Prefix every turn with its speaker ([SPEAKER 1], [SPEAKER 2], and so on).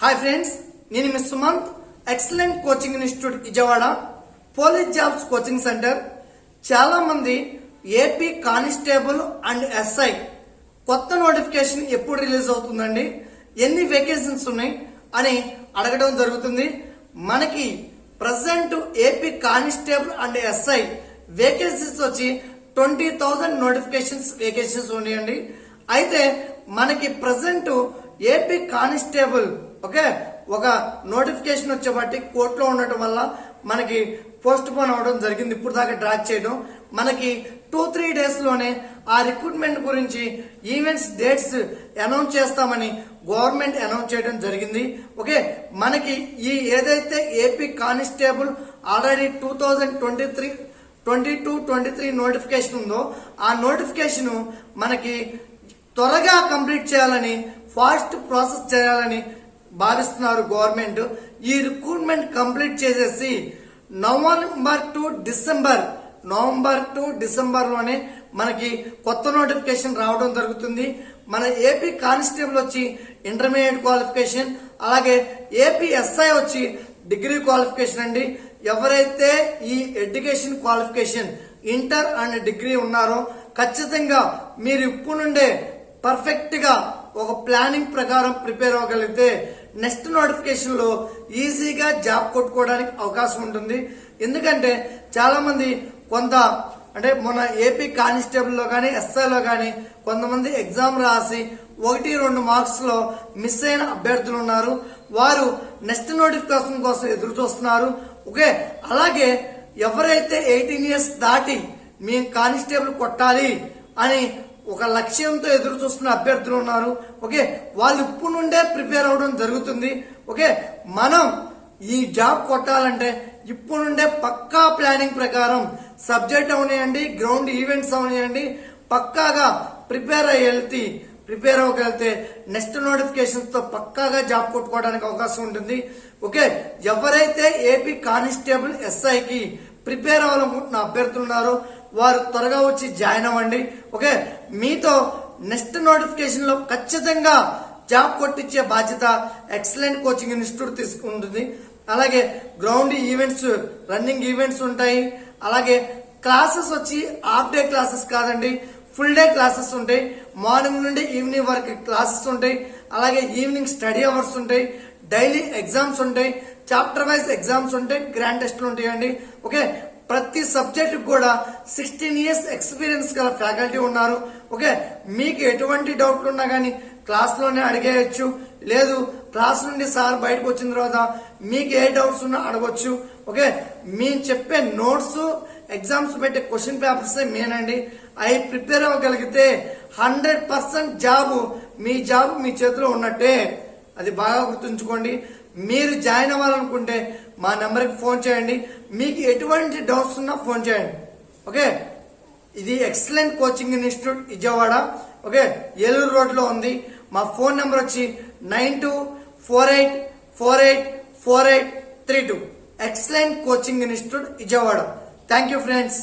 [SPEAKER 1] Hi friends నేను miss Sumanth excellent coaching institute Vijayawada police jobs coaching centre చాలా మంది AP constable and SI కొత్త notification ఎప్పుడు release అవుతుందండి? ఎన్ని వేకెన్సీస్ ఉన్నాయి? అని అడగడం జరుగుతుంది. మనకి present AP constable and SI vacancies వచ్చి ట్వంటీ థౌజండ్ నోటిఫికేషన్స్ వేకెన్సీస్ ఉన్నాయండి. అయితే మనకి ప్రజెంట్ ఏపీ కానిస్టేబుల్ ఓకే? ఒక నోటిఫికేషన్ వచ్చేబట్టి కోర్టులో ఉండటం వల్ల మనకి పోస్ట్ పోన్ అవడం జరిగింది. ఇప్పుడు దాకా డ్రాక్ చేయడం. మనకి టూ త్రీ డేస్లోనే ఆ రిక్రూట్మెంట్ గురించి ఈవెంట్స్ డేట్స్ అనౌన్స్ చేస్తామని గవర్నమెంట్ అనౌన్స్ చేయడం జరిగింది. ఓకే? మనకి ఈ ఏదైతే AP constable already two thousand twenty three twenty two twenty three notification ఉందో ఆ నోటిఫికేషన్ మనకి త్వరగా కంప్లీట్ చేయాలని ఫాస్ట్ ప్రాసెస్ చేయాలని భావిస్తున్నారు గవర్నమెంట్. ఈ రిక్రూట్మెంట్ కంప్లీట్ చేసేసి November to December November to డిసెంబర్లోనే మనకి కొత్త నోటిఫికేషన్ రావడం జరుగుతుంది. మన ఏపీ కానిస్టేబుల్ వచ్చి ఇంటర్మీడియట్ క్వాలిఫికేషన్ అలాగే ఏపీ ఎస్ఐ వచ్చి డిగ్రీ క్వాలిఫికేషన్ అండి. ఎవరైతే ఈ education qualification inter and degree ఉన్నారో ఖచ్చితంగా మీరు ఇప్పుడు నుండే పర్ఫెక్ట్గా ఒక ప్లానింగ్ ప్రకారం ప్రిపేర్ అవ్వగలిగితే నెక్స్ట్ నోటిఫికేషన్లో ఈజీగా జాబ్ కొట్టుకోవడానికి అవకాశం ఉంటుంది. ఎందుకంటే చాలా మంది కొంత అంటే మన ఏపీ కానిస్టేబుల్లో కానీ ఎస్ఐలో కానీ కొంతమంది ఎగ్జామ్ రాసి ఒకటి రెండు మార్క్స్లో మిస్ అయిన అభ్యర్థులు ఉన్నారు. వారు నెక్స్ట్ నోటిఫికేషన్ కోసం ఎదురు చూస్తున్నారు. ఓకే అలాగే ఎవరైతే ఎయిటీన్ ఇయర్స్ దాటి మీ కానిస్టేబుల్ కొట్టాలి అని ఒక లక్ష్యంతో ఎదురు చూస్తున్న అభ్యర్థులు ఉన్నారు. ఓకే వాళ్ళు ఇప్పుడు నుండే ప్రిపేర్ అవడం జరుగుతుంది. ఓకే మనం ఈ జాబ్ కొట్టాలంటే ఇప్పుడు నుండే పక్కా ప్లానింగ్ ప్రకారం సబ్జెక్ట్ అవనియండి గ్రౌండ్ ఈవెంట్స్ అవనియండి పక్కాగా ప్రిపేర్ అయ్యి వెళ్తే ప్రిపేర్ అవ్వగలిగితే నెక్స్ట్ నోటిఫికేషన్స్తో పక్కాగా జాబ్ కొట్టుకోవడానికి అవకాశం ఉంటుంది. ఓకే ఎవరైతే ఏపీ కానిస్టేబుల్ ఎస్ఐకి ప్రిపేర్ అవ్వాలనుకుంటున్న అభ్యర్థులు ఉన్నారో వారు త్వరగా వచ్చి జాయిన్ అవ్వండి. ఓకే? మీతో నెక్స్ట్ నోటిఫికేషన్లో ఖచ్చితంగా జాబ్ కొట్టించే బాధ్యత ఎక్సలెంట్ కోచింగ్ ఇన్స్టిట్యూట్ తీసుకుంటుంది అలాగే గ్రౌండ్ ఈవెంట్స్ రన్నింగ్ ఈవెంట్స్ ఉంటాయి. అలాగే క్లాసెస్ వచ్చి హాఫ్ డే క్లాసెస్ కాదండి ఫుల్ డే క్లాసెస్ ఉంటాయి. మార్నింగ్ నుండి ఈవినింగ్ వరకు క్లాసెస్ ఉంటాయి. అలాగే ఈవినింగ్ స్టడీ అవర్స్ ఉంటాయి. డైలీ ఎగ్జామ్స్ ఉంటాయి. చాప్టర్ వైజ్ ఎగ్జామ్స్ ఉంటాయి. గ్రాండ్ టెస్ట్లు ఉంటాయండి. ఓకే? ప్రతి సబ్జెక్ట్ కూడా సిక్స్టీన్ ఇయర్స్ ఎక్స్పీరియన్స్ గల ఫ్యాకల్టీ ఉన్నారు. ఓకే మీకు ఎటువంటి డౌట్లు ఉన్నా కానీ క్లాస్లోనే అడిగేయచ్చు. లేదు క్లాస్ నుండి సార్ బయటకు వచ్చిన తర్వాత మీకు ఏ డౌట్స్ ఉన్నా అడగొచ్చు. ఓకే మేము చెప్పే నోట్స్ ఎగ్జామ్స్ పెట్టే క్వశ్చన్ పేపర్స్ మేనండి అవి ప్రిపేర్ అవ్వగలిగితే హండ్రెడ్ పర్సెంట్ జాబ్ మీ జాబ్ మీ చేతిలో ఉన్నట్టే. అది బాగా గుర్తుంచుకోండి. మీరు జాయిన్ అవ్వాలనుకుంటే మా నెంబర్కి ఫోన్ చేయండి. మీకు ఎటువంటి డౌట్స్ ఉన్నా ఫోన్ చేయండి. ఓకే? ఇది excellent coaching institute Vijayawada. Okay? Eluru రోడ్లో ఉంది. మా ఫోన్ నెంబర్ వచ్చి nine two four eight four eight four eight three two. Excellent coaching institute Vijayawada. Thank you friends.